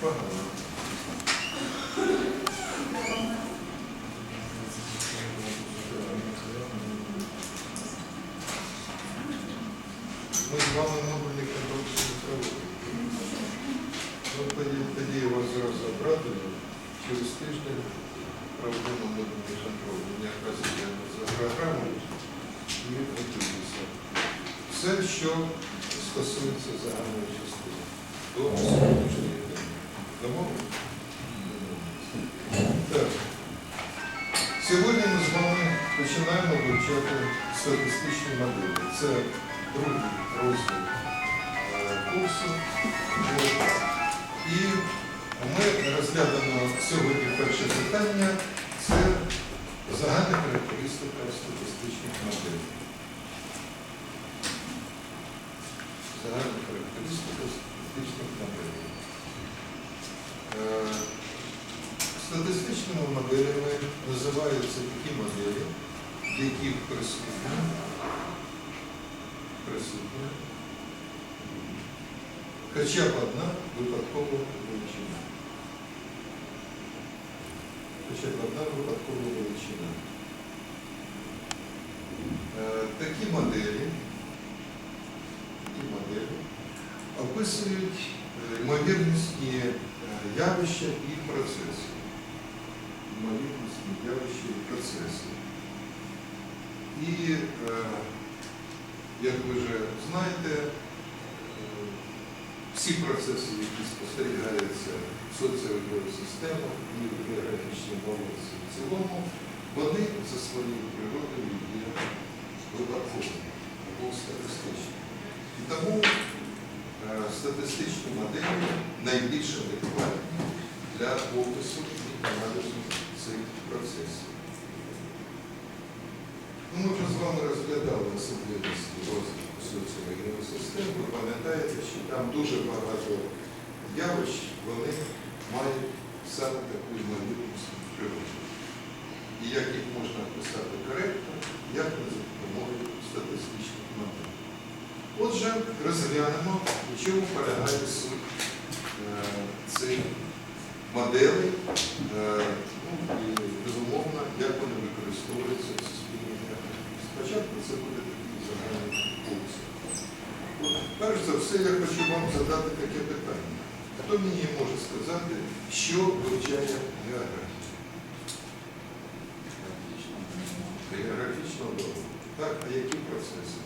Погано. Розглянемо сьогодні перше питання. Це загальна характеристика статистичних моделей. Загальна характеристика статистичних моделей. Е, Статистичними моделями називаються такі моделі, в яких присутня, присутня хоча б одна випадкова величина. Хоча б одна випадкова величина. Е, Такі моделі, такі моделі описують е, ймовірності е, явища і процеси. Ймовірності явища і процеси. І, як ви вже знаєте, всі процеси, які спостерігаються в соціальній системах і в географічній балансі в цілому, вони за своєю природою є випадковими або статистичними. І тому е, статистичні моделі найбільш адекватні для опису і аналізу цих процесів. Ми вже з вами розглядали особливості розвитку соціологічних систем. Ви пам'ятаєте, що там дуже багато явищ, вони мають саме таку ймовірність в. І як їх можна описати коректно, як не за допомогою статистичних моделей. Отже, розглянемо, у чому полягає суть е, цих моделей, е, ну, і, безумовно, як вони використовуються в суспільній географії. Спочатку це буде Перш за все, я хочу вам задати таке питання. Хто мені може сказати, що вивчає географія? Географічно добре. Так, а які процеси?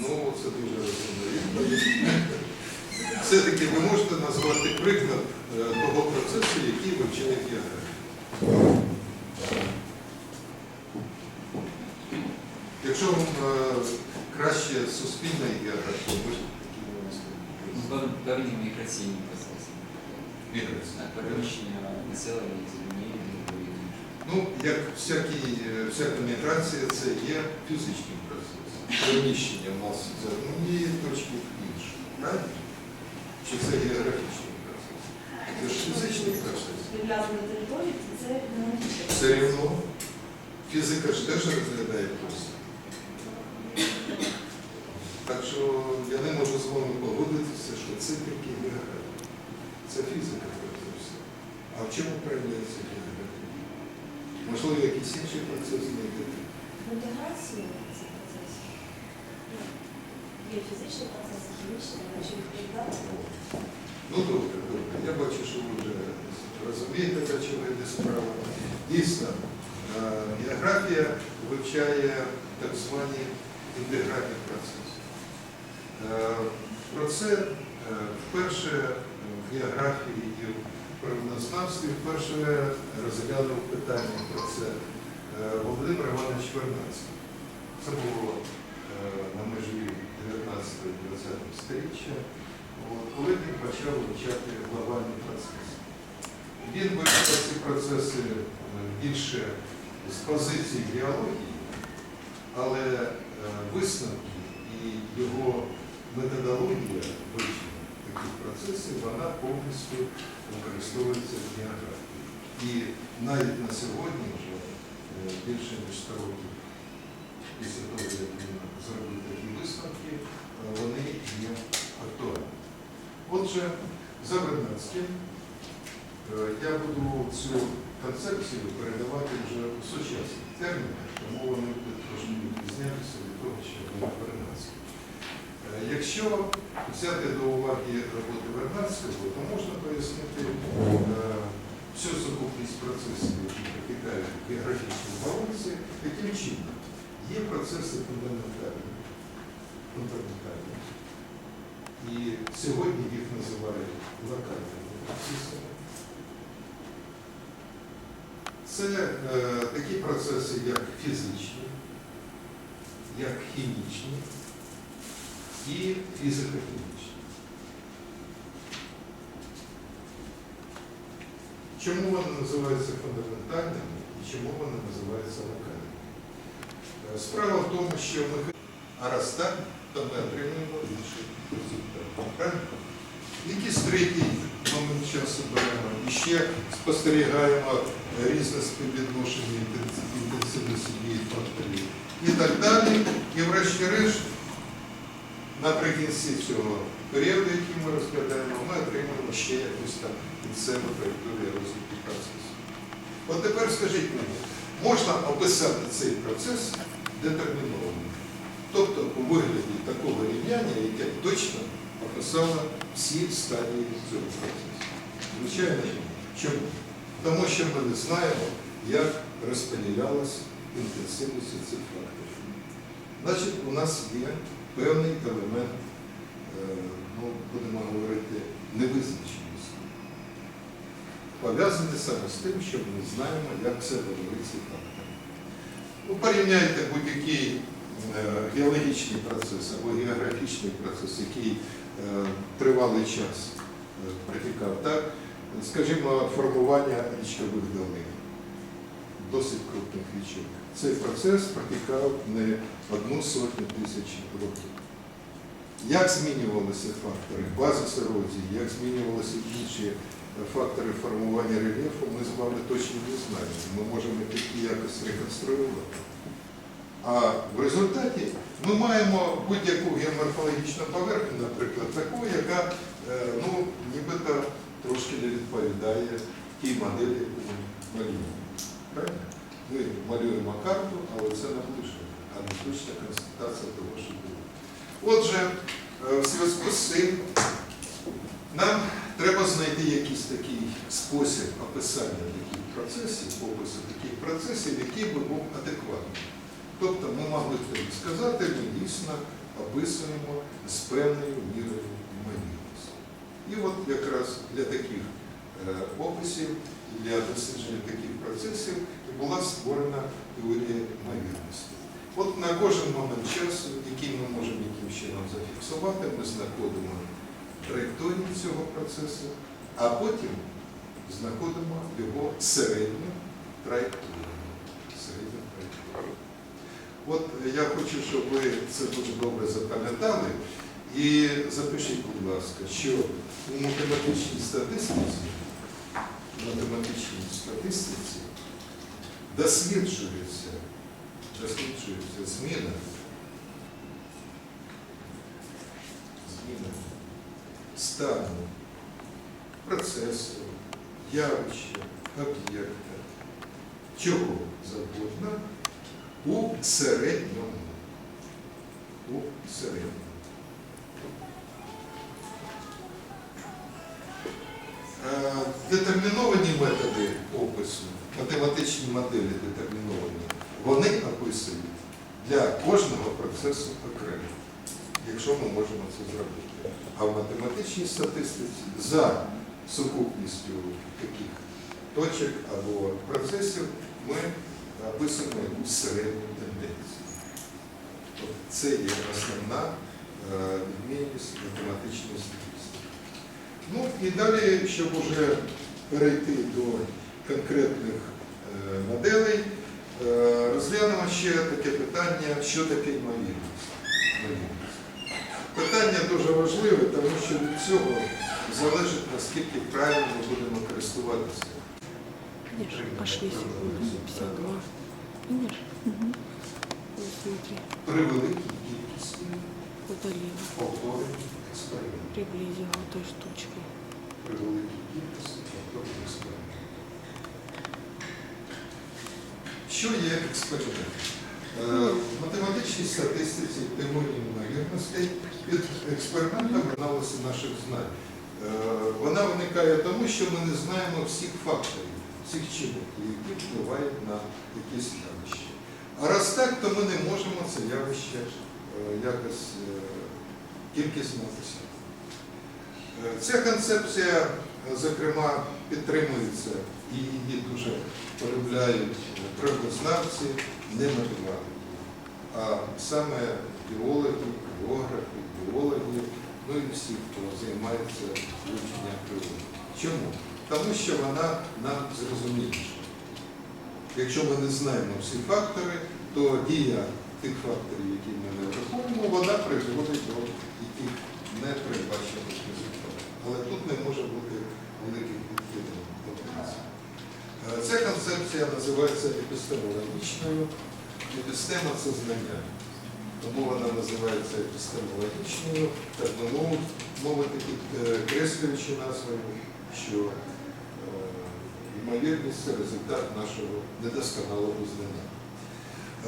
Ну, це дуже розумно. Все-таки ви можете назвати приклад е, того процесу, який вивчає географія. Вам е, краще суспільна географія, можете такі навести Ну, Певні міграційні процеси. Міграція. Переміщення населення з однієї до другої. Ну, як всякі, е, всяка міграція, це є фізичний процес. Переміщення маси з однієї точки в іншу. Правильно? Чи це географічний процес? Це ж фізичний процес. Це рівно фізика ж теж розглядає просто. Так що я не можу з вами погодитися, що це тільки географія. Це фізика процесу. А в чому проявляється географія? Можливо, якийсь інший процес знайдете? Інтеграція це процес. Є фізичний процес, хімічний, якщо відповідати. Ну добре, добре. Я бачу, що ви вже розумієте, до чого йде справа. Дійсно, е, географія вивчає так звані інтегральні процеси. Е, Про це е, вперше в географії і в природознавстві вперше розглянув питання про це Володимир Іванович Вернадський. Це було е, на межі 19-20 століття, коли він почав вивчати глобальні процеси. Він вивчав ці процеси е, більше з позиції біології, але е, висновки і його методологія вивчення таких процесів, вона повністю використовується в географії. І навіть на сьогодні е, більше ніж 100 років після того, як він зробив такі висновки, вони є актуальними. Отже, за Вернадським е, я буду цю концепцію передавати вже у сучасні терміни, тому вони будуть трошки відрізнятися від того, що було Вернадським. Е, Якщо взяти до уваги роботи Вернадського, то можна пояснити е, всю сукупність процесів, які протікають в географічній балансі, таким чином. Є процеси фундаментальні. фундаментальні. І сьогодні їх називають локальними процесами. Це е, такі процеси, як фізичні, як хімічні і фізико-хімічні. Чому вони називаються фундаментальними і чому вони називаються локальними? Е, Справа в тому, що ми а так, то ми отримуємо інший результат. Правильно? Якийсь третій момент часу беремо і ще спостерігаємо різне співвідношення інтенсивності дії факторів і так далі. І врешті-решт, наприкінці цього періоду, який ми розглядаємо, ми отримуємо ще якусь там кінцеву траєкторію розвитку процесу. От тепер скажіть мені, можна описати цей процес детерміновано? Тобто у вигляді такого рівняння, яке точно описало всі стадії цього процесу. Звичайно, чому? Тому що ми не знаємо, як розподілялась інтенсивність цих факторів. Значить, у нас є певний елемент, е, ну, будемо говорити, невизначеності. Пов'язаний саме з тим, що ми знаємо, як це ці фактори. Ну, порівняйте будь-який е, геологічний процес або географічний процес, який е, тривалий час протікав, так? скажімо, формування річкових долин, досить крупних річок. Цей процес протікав не одну сотню тисяч років. Як змінювалися фактори базис ерозії, як змінювалися інші фактори формування рельєфу, ми з вами точно не знаємо. Ми можемо тільки якось реконструювати. А в результаті ми маємо будь-яку геоморфологічну поверхню, наприклад, таку, яка е, ну, нібито трошки не відповідає тій моделі, малюємо. Правильно? Ми малюємо карту, але це наближення, а не точна констатація того, що було. Отже, в зв'язку з цим нам треба знайти якийсь такий спосіб описання таких процесів, опису таких процесів, який би був адекватний. Тобто ми могли б сказати, ми дійсно описуємо з певною мірою ймовірності. І от якраз для таких е, описів, для дослідження таких процесів була створена теорія ймовірності. От на кожен момент часу, який ми можемо яким чином зафіксувати, ми знаходимо траєкторію цього процесу, а потім знаходимо його середню траєкторію. Середню траєкторію. От я хочу, щоб ви це дуже добре запам'ятали. І запишіть, будь ласка, що у математичній статистиці, математичній статистиці досліджується, досліджується зміна, зміна. Стану, процесу, явища, об'єкта, чого завгодно. У середньому. У середньому. Детерміновані методи опису, математичні моделі детерміновані, вони описують для кожного процесу окремо, якщо ми можемо це зробити. А в математичній статистиці за сукупністю таких точок або процесів ми описуємо якусь середню тенденцію. Це є основна е, відмінність математичної статистики. Ну і далі, щоб уже перейти до конкретних е, моделей, е, розглянемо ще таке питання, що таке ймовірність. Питання дуже важливе, тому що від цього залежить, наскільки правильно ми будемо користуватися. Пошли секунду, 52. Угу. При великій кількості удалила. Експеримент. приблизила той штучкой. При великій кількості повторних експериментів. Що є експеримент? Е, В математичній статистиці теорії ймовірностей під експериментом аналізу наших знань. Е, Вона виникає тому, що ми не знаємо всіх факторів, всіх чинників, які впливають на якісь явище. А раз так, то ми не можемо це явище е, якось е, кількісно описати. Е, Ця концепція, е, зокрема, підтримується і її дуже полюбляють природознавці, не математики, а саме біологи, географи, біологи, ну і всі, хто займається вивченням природи. Чому? Тому що вона нам зрозуміліша. Якщо ми не знаємо всі фактори, то дія тих факторів, які ми не враховуємо, вона призводить до яких непередбачених результатів. Але тут не може бути великих відхилень. Е, Ця концепція називається епістемологічною. Епістема це знання. Тому вона називається епістемологічною, би мов- мовити, підкреслюючи назвою, що е, ймовірність це результат нашого недосконалого знання.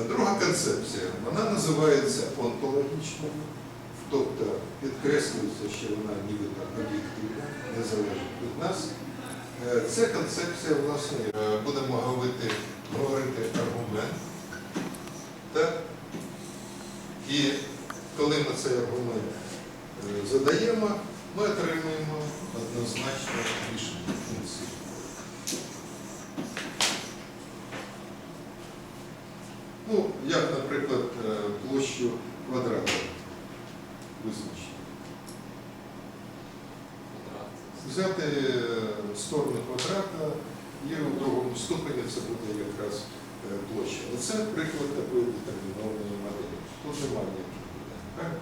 Друга концепція, вона називається онтологічною, тобто підкреслюється, що вона нібито об'єктивна, не залежить від нас. Е, Це концепція, власне, е, будемо говорити, говорити аргумент. Так? І коли ми цей аргумент е, задаємо, ми отримуємо однозначно рішення функції. Ну, як, наприклад, е, площу квадрата визначити. Квадрат. Взяти е, сторону квадрата і у другому ступені це буде якраз е, площа. Оце приклад такої детермінованої моделі. Тут немає ніяких питань.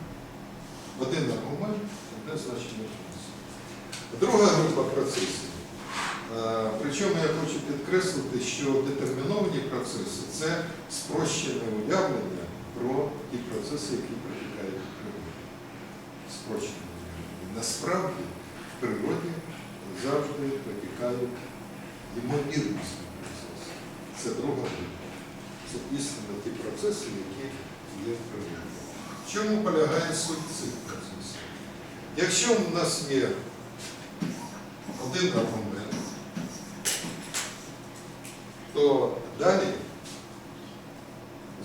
Один аргумент, одне значення функції. Друга група процесів. Е, Причому я хочу підкреслити, що детерміновані процеси це спрощене уявлення про ті процеси, які протікають в природі. Спрощене уявлення. Насправді в природі завжди протікають ймовірності процеси. Це друга група. Це істинно ті процеси, які є в природі. В чому полягає суть цих процесів? Якщо в нас є один аргумент, то далі,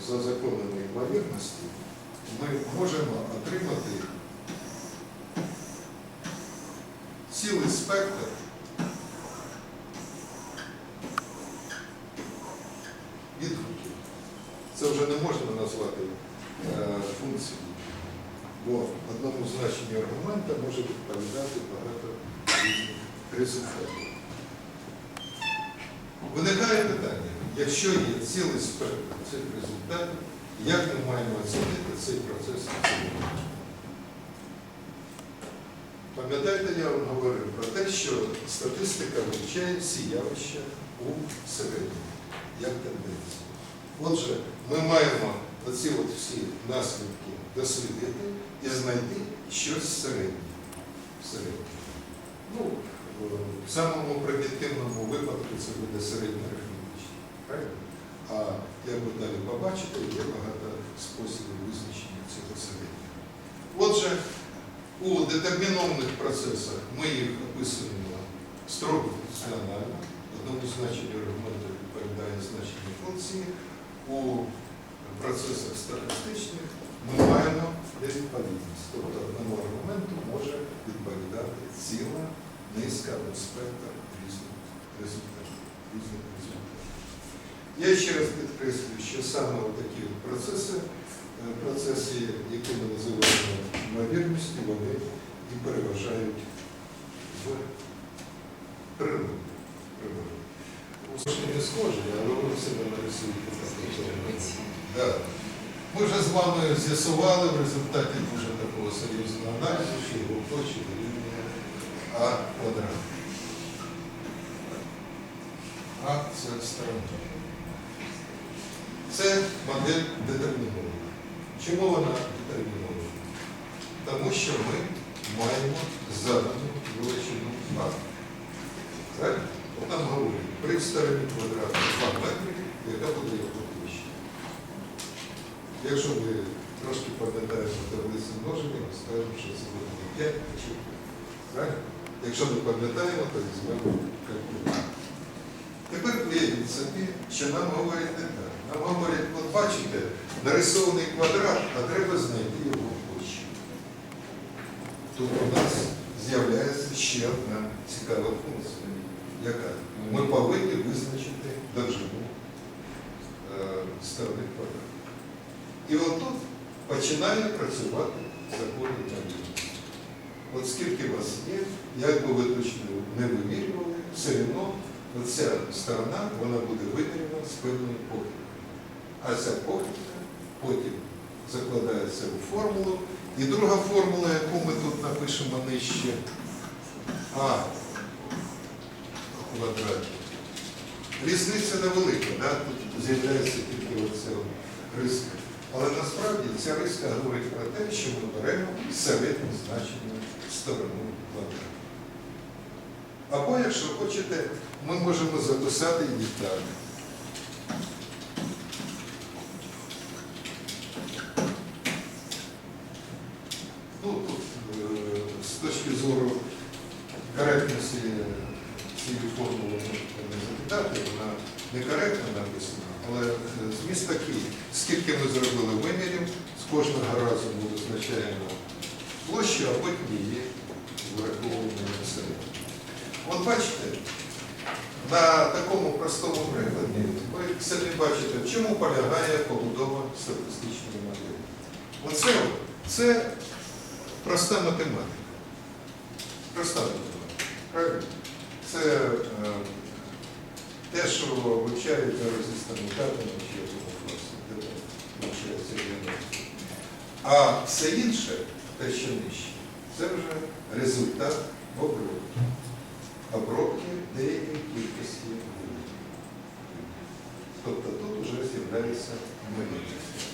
за законами ймовірності, ми можемо отримати цілий спектр відгуків. Це вже не назвати е, бо одному значенню аргумента може відповідати багато різних результатів. Виникає питання, якщо є цілий спектр цих результатів, як ми маємо оцінити цей процес? Пам'ятаєте, я вам говорив про те, що статистика вивчає всі явища у середньому, як тенденції. Отже, ми маємо оці от всі наслідки дослідити і знайти щось середнє. середнє. Ну, в самому примітивному випадку це буде середньоарифметичне. Правильно? А як ви далі побачите, є багато способів визначення цього середнього. Отже, у детермінованих процесах ми їх описуємо строго функціонально. Одному значенню аргументу відповідає значення функції. У процесах статистичних ми маємо невідповідність. Тобто одному аргументу може відповідати ціла низка або спектр різних результатів. різних результатів. Я ще раз підкреслюю, що саме такі процеси, процеси, які ми називаємо ймовірністю, вони і переважають в природі. Може не схожі, але вони себе нарисують. Да. Ми вже з вами з'ясували в результаті дуже такого серйозного аналізу, що його площа дорівнює А квадрат. А це сторона. Це модель детермінована. Чому вона детермінована? Тому що ми маємо задану величину А. Так? Нам говорять, при стороні квадрату 2 метри, яка буде його. Якщо ми трошки пам'ятаємо таблицю множення, ми скажемо, що це буде 5 чи 5. Так? Якщо не пам'ятаємо, то візьмемо калькулятор. Тепер уявіть собі, що нам говорять не так. Нам говорять, от бачите, нарисований квадрат, а треба знайти його площу. Тут у нас з'являється ще одна цікава функція, яка ми повинні визначити довжину е, сторони квадрата. І отут починає працювати закон відповідності. От скільки вас є, як би ви точно не вимірювали, все одно оця сторона вона буде вимірена з певною похибкою. А ця похибка потім закладається у формулу. І друга формула, яку ми тут напишемо нижче, А квадраті. Різниця невелика, да? тут з'являється тільки оця риска. Але насправді ця риска говорить про те, що ми беремо середнє значення сторону квадрата. Або, якщо хочете, ми можемо записати її так. Ну, тут е, з точки зору коректності цієї формули можете не запитати, вона некоректно написана, але е, зміст такий, скільки ми зробили вимірів, з кожного разу ми визначаємо площу, а потім її враховуємо на себе. От бачите, на такому простому прикладі ви самі бачите, в чому полягає побудова статистичної моделі. Оце це проста математика. Проста математика. Правильно? Це е, те, що вивчається розісними датами чи якому класі, А все інше, те, що нижче, це вже результат обробки. Обробки деякої кількості вулиць. Тобто тут вже з'являється ймовірність.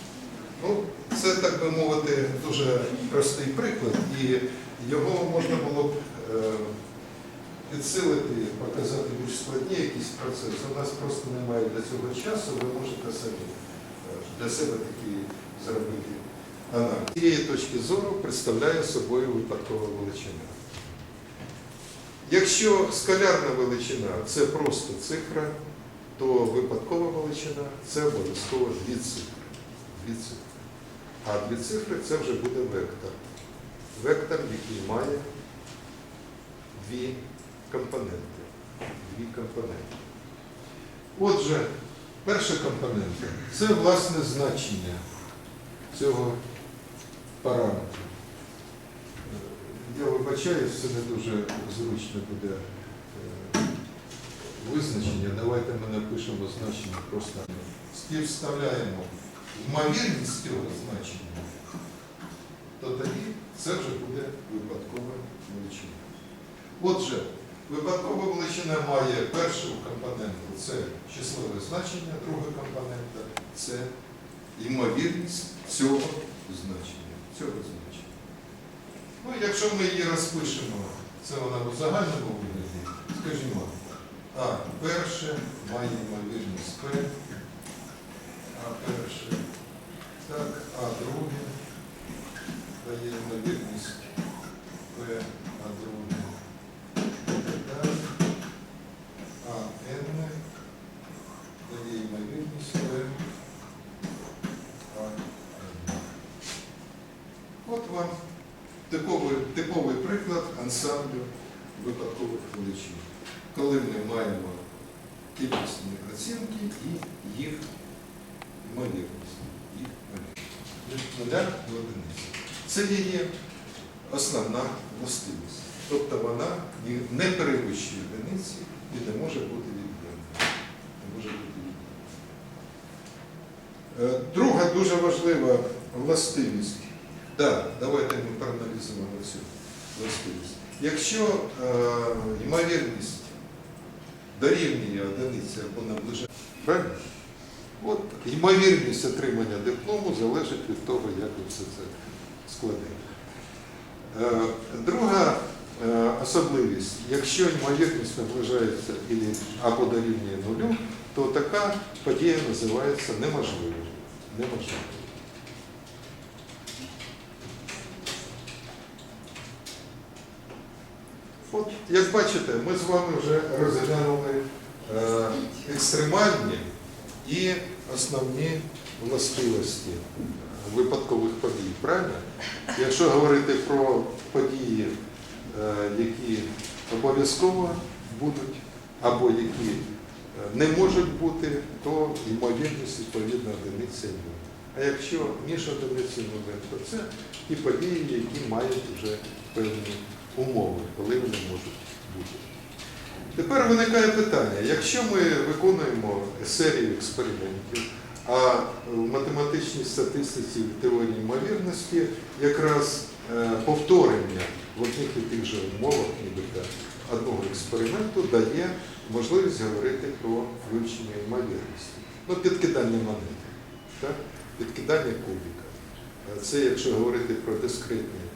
Ну, це, так би мовити, дуже простий приклад, і його можна було б е, підсилити, показати більш складні якісь процеси. У нас просто немає для цього часу, ви можете самі е, для себе такі зробити. З цієї точки зору представляє собою випадкова величина. Якщо скалярна величина це просто цифра, то випадкова величина це обов'язково дві цифри. Дві цифри. А дві цифри це вже буде вектор. Вектор, який має дві компоненти. Дві компоненти. Отже, перша компонента це власне значення цього параметру. Я вибачаюсь, це не дуже зручно буде е, визначення. Давайте ми напишемо значення просто. Співставляємо ймовірність цього значення, то тоді це вже буде випадкова величина. Отже, випадкова величина має першу компоненту це числове значення, друга компонента це ймовірність цього значення. Цього значення. Ну, якщо ми її розпишемо, це вона у загальному вигляді, скажімо, А перше має ймовірність П, А перше, так, А друге дає ймовірність П, А друге, і так далі. А N дає ймовірність П, А N. От вам типовий, типовий приклад ансамблю випадкових величин, коли ми маємо кількісні оцінки і їх ймовірність. Їх одиниці. Це її основна властивість. Тобто вона не перевищує одиниці і не може бути відмінна. Е, Друга дуже важлива властивість. Так, давайте ми проаналізуємо цю властивість. Якщо е, ймовірність дорівнює одиниці або наближає, правильно? От ймовірність отримання диплому залежить від того, як ви все це складете. Е, Друга е, особливість, якщо ймовірність наближається або дорівнює нулю, то така подія називається неможливою. неможливою. От, як бачите, ми з вами вже розглянули е, екстремальні і основні властивості випадкових подій. Правильно? Якщо говорити про події, е, які обов'язково будуть, або які е, не можуть бути, то ймовірність відповідно одиниця нуль. А якщо між одиницею і то це ті події, які мають вже певні умови, коли вони можуть бути. Тепер виникає питання, якщо ми виконуємо серію експериментів, а в математичній статистиці в теорії ймовірності якраз е, повторення в одних і тих же умовах, нібито одного експерименту, дає можливість говорити про вивчення ймовірності. Ну, підкидання монети, так? підкидання кубіка. Це якщо говорити про дискретні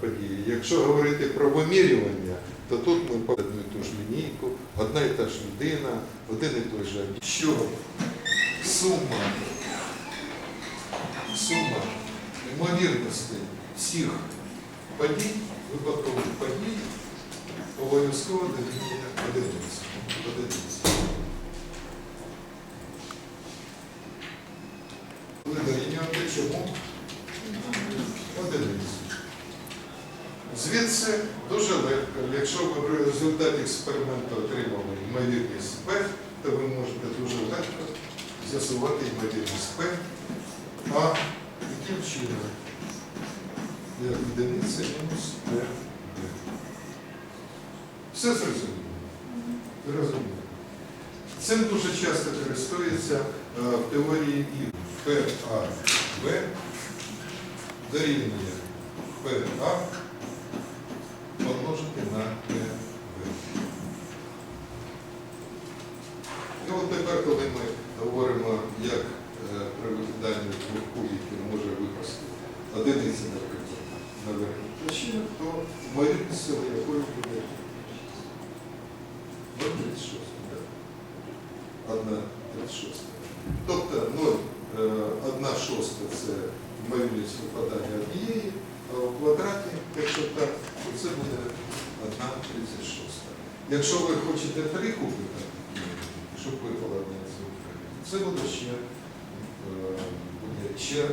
події. Якщо говорити про вимірювання, то тут ми по одну і ту ж лінійку, одна і та ж людина, один і той же. Що сума, сума ймовірностей всіх подій, випадкових подій, обов'язково дорівнює одиниці. Одиниці. Дорівнюєте чому? Одиниці. Звідси дуже легко, якщо ви в результаті експерименту отримали ймовірність P, то ви можете дуже легко з'ясувати ймовірність P, а яким чином? Як одиниця мінус P. Все зрозуміло? Зрозуміло. Цим дуже часто користується е, в теорії і ПАВ дорівнює ПА помножити на ПВ. І от тепер, коли ми говоримо, як е, при викиданні двох кубиків може випасти одиниця, наприклад, на верхній площині, то ймовірність сили якої буде 0,36. Одна 36. Тобто 0,1 шоста це ймовірність випадання однієї, в квадраті, якщо так, то це буде 1,36. Якщо ви хочете три кубика, щоб випала одна з це буде ще, е, буде ще е,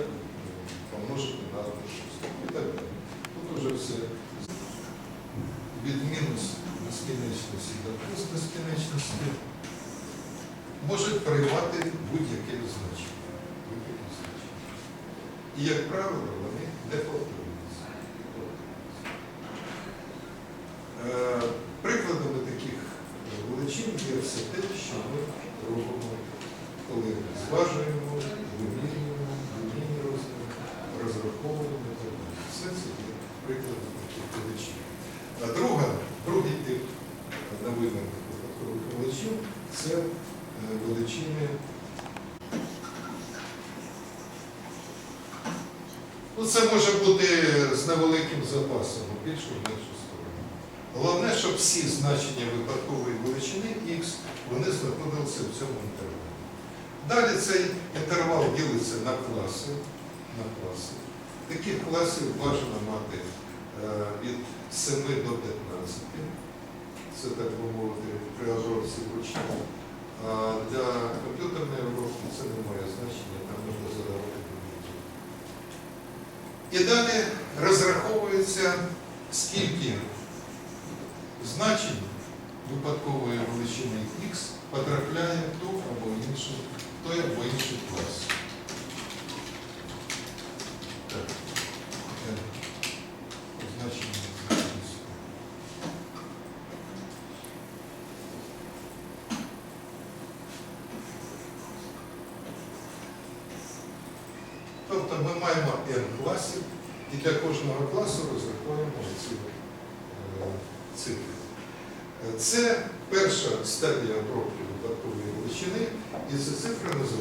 помножити на 1 шосту. І так далі. Тут уже все від мінус безкінечності до плюс безкінечності може приймати будь-яке значення. І, як правило, вони не повторюються. Е, Прикладами таких є все те, що ми робимо, коли зважуємо, вимірюємо, вимірюємо розраховуємо і так далі. Все це є прикладом таких величин. А друга, другий тип новинних випадкових величин це е, величини. Ну, це може бути з невеликим запасом, меншу сторону. Головне, щоб всі значення випадкової величини х вони знаходилися в цьому інтервалі. Далі цей інтервал ділиться на класи. На класи. Таких класів бажано мати е, від 7 до 15. Це так би мовити при обробці вручну. А для комп'ютерної обробки це не має значення, там можна задавати помилки. І далі розраховується, скільки значень випадкової величини х потрапляє в ту або іншу, той або інший клас. Тобто ми маємо n класів і для кожного класу розраховуємо ці е, цифри. Е, Це перша стадія обробки випадкової величини, і ця цифра називаються.